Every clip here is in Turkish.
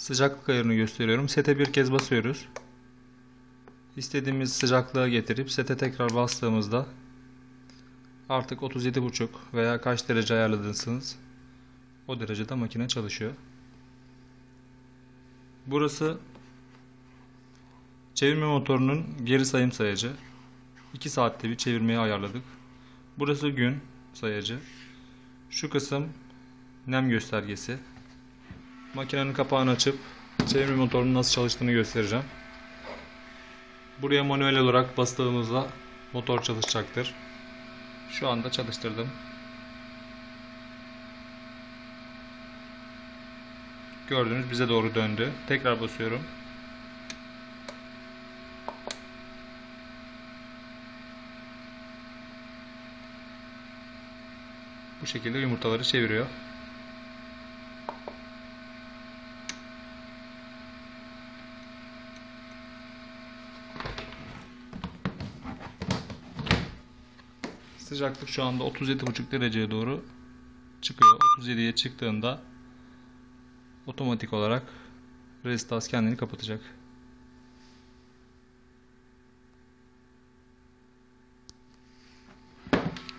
Sıcaklık ayarını gösteriyorum. Sete bir kez basıyoruz. İstediğimiz sıcaklığa getirip sete tekrar bastığımızda artık 37,5 veya kaç derece ayarladıysanız o derecede makine çalışıyor. Burası çevirme motorunun geri sayım sayacı. 2 saatte bir çevirmeyi ayarladık. Burası gün sayacı. Şu kısım nem göstergesi. Makinenin kapağını açıp çevirme motorunun nasıl çalıştığını göstereceğim. Buraya manuel olarak bastığımızda motor çalışacaktır. Şu anda çalıştırdım. Gördüğünüz bize doğru döndü. Tekrar basıyorum. Bu şekilde yumurtaları çeviriyor. Sıcaklık şu anda 37,5 dereceye doğru çıkıyor. 37'ye çıktığında otomatik olarak resistans kendini kapatacak.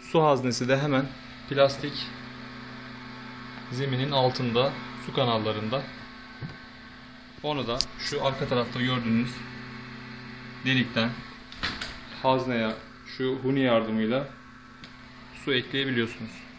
Su haznesi de hemen plastik zeminin altında su kanallarında. Onu da şu arka tarafta gördüğünüz delikten hazneye şu huni yardımıyla su ekleyebiliyorsunuz.